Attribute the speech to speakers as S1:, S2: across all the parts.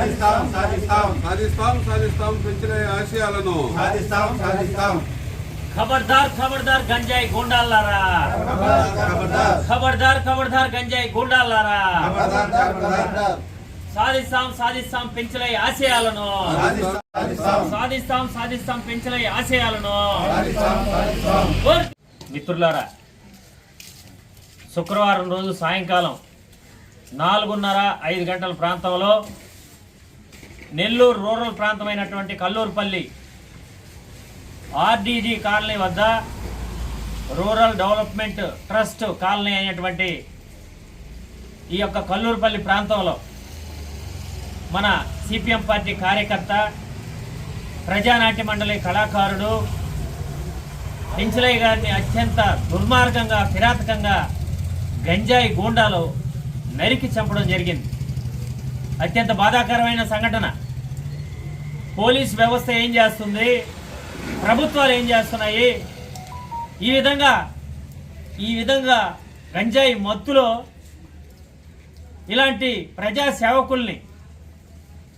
S1: సాధిస్తాం సాధిస్తాం.
S2: సాధిస్తాం సాధిస్తాం. పెంచిన ఆశయాలను.
S1: సాధిస్తాం సాధిస్తాం.
S3: ఖబర్దార్ ఖబర్దార్ గంజాయి గూండాలారా
S1: ఖబర్దార్ ఖబర్దార్.
S3: గంజాయి గూండాలారా
S1: ఖబర్దార్ ఖబర్దార్.
S3: సాధిస్తాం సాధిస్తాం పెంచలై ఆశయాలను.
S1: సాధిస్తాం సాధిస్తాం.
S3: పెంచలై ఆశయాలను! మిత్రులారా శుక్రవారం రోజు సాయంకాలం నాలుగున్నర ఐదు గంటల ప్రాంతంలో నెల్లూరు రూరల్ ప్రాంతమైనటువంటి కల్లూరుపల్లి ఆర్డీజీ కాలనీ వద్ద రూరల్ డెవలప్మెంట్ ట్రస్ట్ కాలనీ అయినటువంటి ఈ యొక్క కల్లూరుపల్లి ప్రాంతంలో మన సిపిఎం పార్టీ కార్యకర్త ప్రజానాట్య మండలి కళాకారుడు పెంచలయ్య గారిని అత్యంత దుర్మార్గంగా కిరాతకంగా గంజాయి గూండాలో నరికి చంపడం జరిగింది. అత్యంత బాధాకరమైన సంఘటన. పోలీస్ వ్యవస్థ ఏం చేస్తుంది? ప్రభుత్వాలు ఏం చేస్తున్నాయి? ఈ విధంగా ఈ విధంగా గంజాయి మత్తులో ఇలాంటి ప్రజా సేవకుల్ని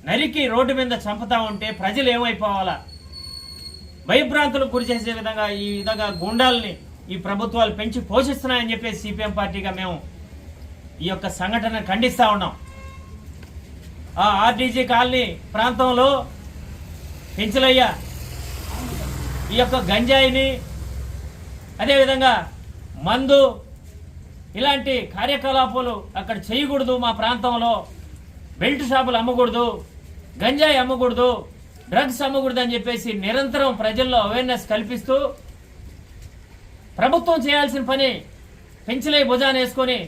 S3: నరికి రోడ్డు మీద చంపుతా ఉంటే ప్రజలు ఏమైపోవాలా? భయభ్రాంతులకు గురి చేసే విధంగా ఈ విధంగా గుండాల్ని ఈ ప్రభుత్వాలు పెంచి పోషిస్తున్నాయని చెప్పేసి సిపిఎం పార్టీగా మేము ఈ యొక్క సంఘటన ఖండిస్తూ ఉన్నాం. ఆ ఆర్డీజీ కాలనీ ప్రాంతంలో పెంచలయ్య ఈ యొక్క గంజాయిని అదేవిధంగా మందు ఇలాంటి కార్యకలాపాలు అక్కడ చేయకూడదు మా ప్రాంతంలో. బెల్ట్ షాపులు అమ్మకూడదు గంజాయి అమ్మకూడదు డ్రగ్స్ అమ్మకూడదు అని చెప్పేసి నిరంతరం ప్రజల్లో అవేర్నెస్ కల్పిస్తూ ప్రభుత్వం చేయాల్సిన పని పెంచలే భుజాన్ని వేసుకొని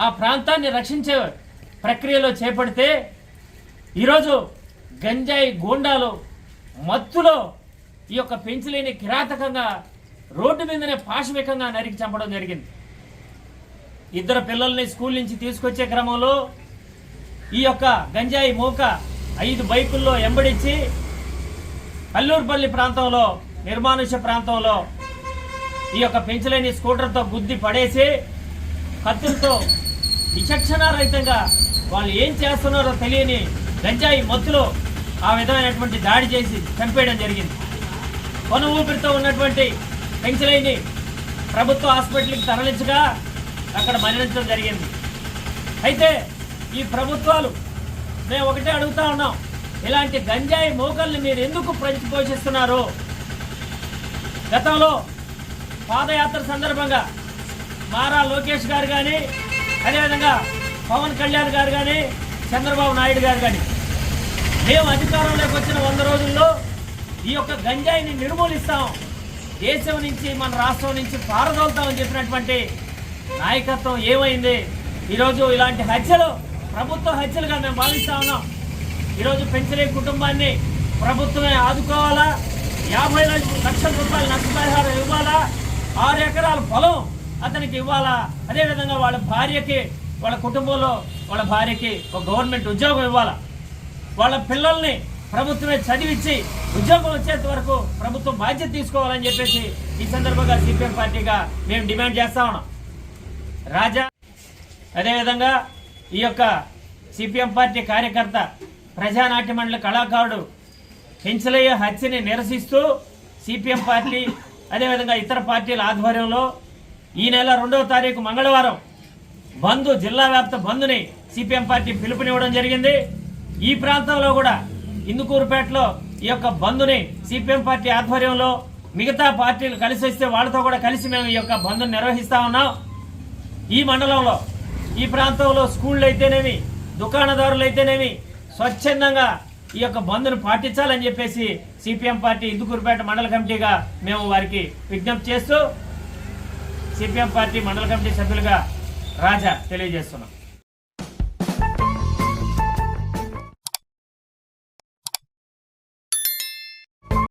S3: ఆ ప్రాంతాన్ని రక్షించే ప్రక్రియలో చేపడితే ఈరోజు గంజాయి గూండాలు మత్తులో ఈ యొక్క పెంచలేని కిరాతకంగా రోడ్డు మీదనే పాశవికంగా నరికి చంపడం జరిగింది. ఇద్దరు పిల్లల్ని స్కూల్ నుంచి తీసుకొచ్చే క్రమంలో ఈ యొక్క గంజాయి మూక ఐదు బైకుల్లో ఎంబడించి అల్లూరుపల్లి ప్రాంతంలో నిర్మానుష్య ప్రాంతంలో ఈ యొక్క పెంచలేని స్కూటర్తో గుద్ది పడేసి కత్తులతో విచక్షణారహితంగా వాళ్ళు ఏం చేస్తున్నారో తెలియని గంజాయి మత్తులో ఆ విధమైనటువంటి దాడి చేసి చంపేయడం జరిగింది. కొన ఊపిరితో ఉన్నటువంటి పెంచలేని ప్రభుత్వ హాస్పిటల్కి తరలించగా అక్కడ మరణించడం జరిగింది. అయితే ఈ ప్రభుత్వాలు మేము ఒకటే అడుగుతా ఉన్నాం ఇలాంటి గంజాయి మోకల్ని మీరు ఎందుకు ప్రతి పోషిస్తున్నారు? గతంలో పాదయాత్ర సందర్భంగా మారా లోకేష్ గారు కానీ అదేవిధంగా పవన్ కళ్యాణ్ గారు కానీ చంద్రబాబు నాయుడు గారు కానీ. మేము అధికారంలోకి వచ్చిన వంద రోజుల్లో ఈ యొక్క గంజాయిని నిర్మూలిస్తాం. దేశం నుంచి మన రాష్ట్రం నుంచి పారదోలుతామని చెప్పినటువంటి నాయకత్వం ఏమైంది? ఈరోజు ఇలాంటి హత్యలు ప్రభుత్వ హత్యలుగా మేము భావిస్తా ఉన్నాం. ఈరోజు పెంచలే కుటుంబాన్ని ప్రభుత్వమే ఆదుకోవాలా? యాభై లక్షల రూపాయల నష్టపరిహారం ఇవ్వాలా? ఆరు ఎకరాల పొలం అతనికి ఇవ్వాలా? అదేవిధంగా వాళ్ళ భార్యకి వాళ్ళ కుటుంబంలో వాళ్ళ భార్యకి ఒక గవర్నమెంట్ ఉద్యోగం ఇవ్వాలా? వాళ్ళ పిల్లల్ని ప్రభుత్వమే చదివించి ఉద్యోగం వచ్చేంత వరకు ప్రభుత్వం బాధ్యత తీసుకోవాలని చెప్పేసి ఈ సందర్భంగా సిపిఎం పార్టీగా మేము డిమాండ్ చేస్తా ఉన్నాం. రాజా అదేవిధంగా ఈ యొక్క సిపిఎం పార్టీ కార్యకర్త ప్రజానాట్య మండలి కళాకారుడు పెంచలయ్య హత్యని నిరసిస్తూ సిపిఎం పార్టీ అదేవిధంగా ఇతర పార్టీల ఆధ్వర్యంలో ఈ నెల రెండవ తారీఖు మంగళవారం బంద్ జిల్లా వ్యాప్త బంద్ని సిపిఎం పార్టీ పిలుపునివ్వడం జరిగింది. ఈ ప్రాంతంలో కూడా ఇందుకూరుపేటలో ఈ యొక్క బంద్ని సిపిఎం పార్టీ ఆధ్వర్యంలో మిగతా పార్టీలు కలిసి వస్తే వాళ్ళతో కూడా కలిసి మేము ఈ యొక్క బంద్ను నిర్వహిస్తా ఉన్నాం. ఈ మండలంలో ఈ ప్రాంతంలో స్కూళ్ళు అయితేనేమి దుకాణదారులు అయితేనేమి స్వచ్ఛందంగా ఈ యొక్క బంద్ను పాటించాలని చెప్పేసి సిపిఎం పార్టీ ఇందుకూరుపేట మండల కమిటీగా మేము వారికి విజ్ఞప్తి చేస్తూ సిపిఎం పార్టీ మండల కమిటీ సభ్యులుగా రాజా తెలియజేస్తున్నాం.